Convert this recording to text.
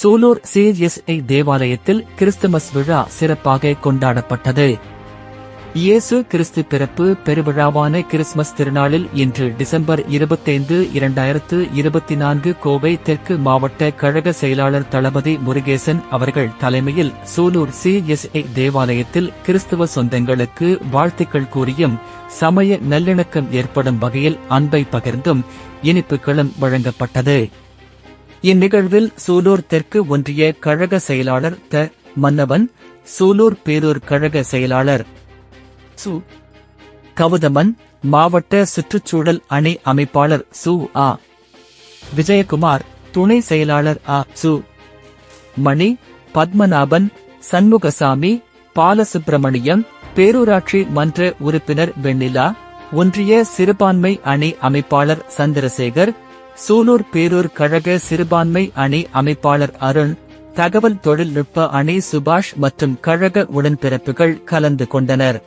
Sulur CSI தேவாலயத்தில் Christmas விழா சிறப்பாக கொண்டாடப்பட்டது. இயேசு கிறிஸ்து பிறப்பு பெருவிழாவான கிறிஸ்துமஸ் திருநாளில் இன்று டிசம்பர் இருபத்தைந்து இரண்டாயிரத்து இருபத்தி நான்கு கோவை தெற்கு மாவட்ட கழக செயலாளர் தளபதி முருகேசன் அவர்கள் தலைமையில் சூலூர் சிஎஸ்ஐ தேவாலயத்தில் கிறிஸ்துவ சொந்தங்களுக்கு வாழ்த்துக்கள் கூறியும் சமய நல்லிணக்கம் ஏற்படும் வகையில் அன்பை பகிர்ந்தும் இனிப்புகளும் வழங்கப்பட்டது. இந்நிகழ்வில் சூலூர் தெற்கு ஒன்றிய கழக செயலாளர் த. மன்னவன் சூலூர் பேரூர் கழக செயலாளர் சு. கவுதமன் மாவட்ட சுற்றுச்சூழல் அணி அமைப்பாளர் சு. ஆ. விஜயகுமார் துணை செயலாளர் ஆ. சு. மணி பத்மநாபன் சண்முகசாமி பாலசுப்பிரமணியம் பேரூராட்சி மன்ற உறுப்பினர் வெண்ணிலா ஒன்றிய சிறுபான்மை அணி அமைப்பாளர் சந்திரசேகர் சூலூர் பேரூர் கழக சிறுபான்மை அணி அமைப்பாளர் அருண் தகவல் தொழில்நுட்ப அணி சுபாஷ் மற்றும் கழக உடன்பிறப்புகள் கலந்து கொண்டனர்.